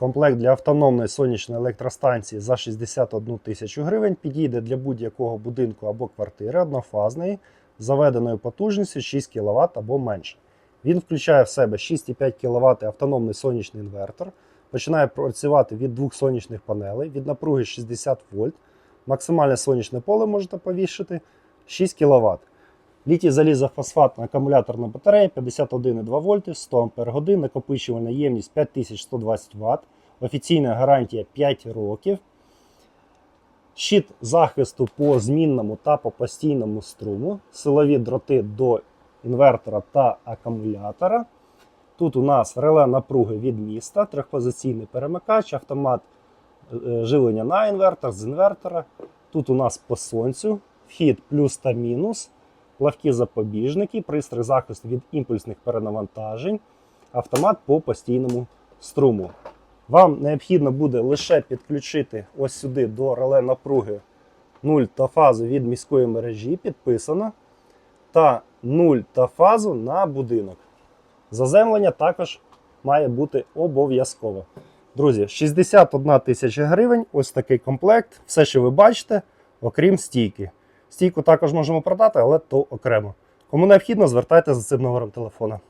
Комплект для автономної сонячної електростанції за 61 тисячу гривень підійде для будь-якого будинку або квартири однофазної заведеною потужністю 6 кВт або менше. Він включає в себе 6,5 кВт автономний сонячний інвертор, починає працювати від двох сонячних панелей від напруги 60 вольт. Максимальне сонячне поле можете повішити 6 кВт. Літій залізофосфатна акумуляторна батарея 51,2 вольти, 100 Ах, накопичувальна ємність 5120 Вт, офіційна гарантія 5 років. Щит захисту по змінному та по постійному струму, силові дроти до інвертора та акумулятора. Тут у нас реле напруги від міста, трьохпозиційний перемикач, автомат е, живлення на інвертор з інвертора. Тут у нас по сонцю, вхід плюс та мінус, легкі запобіжники, пристрій захисту від імпульсних перенавантажень, автомат по постійному струму. Вам необхідно буде лише підключити ось сюди до реле напруги 0 та фазу від міської мережі, підписано, та 0 та фазу на будинок. Заземлення також має бути обов'язково. Друзі, 61 тисяча гривень, ось такий комплект. Все, що ви бачите, окрім стійки. Стійку також можемо продати, але то окремо. Кому необхідно, звертайтеся за цим номером телефона.